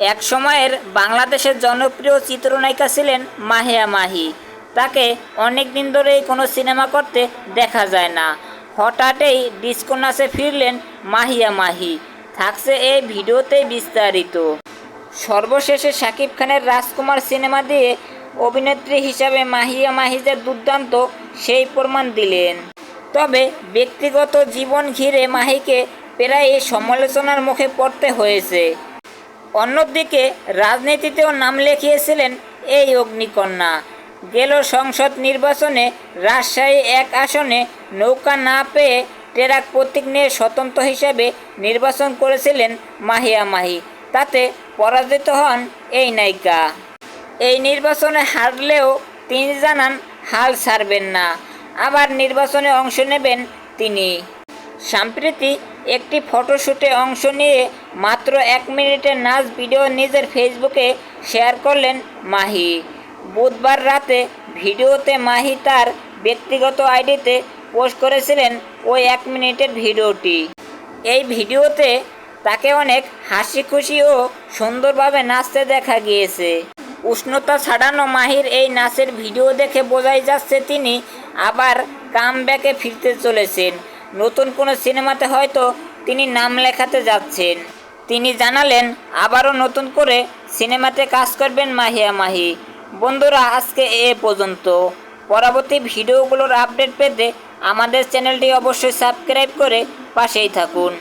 এক সময়ের বাংলাদেশের জনপ্রিয় চিত্রনায়িকা ছিলেন মাহিয়া মাহি। তাকে অনেক দিন ধরেই কোনো সিনেমা করতে দেখা যায় না। হঠাৎই ডিস্কো নাচে ফিরলেন মাহিয়া মাহি। থাকছে এই ভিডিওতে বিস্তারিত। সর্বশেষে শাকিব খানের রাজকুমার সিনেমা দিয়ে অভিনেত্রী হিসাবে মাহিয়া মাহিজের দুর্দান্ত, সেই প্রমাণ দিলেন। তবে ব্যক্তিগত জীবন ঘিরে মাহিকে প্রায় সমালোচনার মুখে পড়তে হয়েছে। অন্যদিকে রাজনীতিতেও নাম লেখিয়েছিলেন এই অগ্নিকন্যা। গেল সংসদ নির্বাচনে রাজশাহী এক আসনে নৌকা না পেয়ে টেরাক প্রতীক নিয়ে স্বতন্ত্র হিসাবে নির্বাচন করেছিলেন মাহিয়া মাহি। তাতে পরাজিত হন এই নায়িকা। এই নির্বাচনে হারলেও তিনি জানান, হাল ছাড়বেন না। আবার নির্বাচনে অংশ নেবেন তিনি। সম্প্রতি একটি ফটোশ্যুটে অংশ নিয়ে মাত্র এক মিনিটের নাচ ভিডিও নিজের ফেসবুকে শেয়ার করলেন মাহি। বুধবার রাতে ভিডিওতে মাহি তার ব্যক্তিগত আইডিতে পোস্ট করেছিলেন ওই এক মিনিটের ভিডিওটি। এই ভিডিওতে তাকে অনেক হাসি খুশি ও সুন্দরভাবে নাচতে দেখা গিয়েছে। উষ্ণতা ছাড়ানো মাহির এই নাচের ভিডিও দেখে বোঝাই যাচ্ছে তিনি আবার কাম ব্যাকে ফিরতে চলেছেন। নতুন কোনো সিনেমাতে হয়তো তিনি নাম লেখাতে যাচ্ছেন। তিনি জানালেন, আবারও নতুন করে সিনেমাতে কাজ করবেন মাহিয়া মাহি। বন্ধুরা, আজকে এ পর্যন্ত। পরবর্তী ভিডিওগুলোর আপডেট পেতে আমাদের চ্যানেলটি অবশ্যই সাবস্ক্রাইব করে পাশেই থাকুন।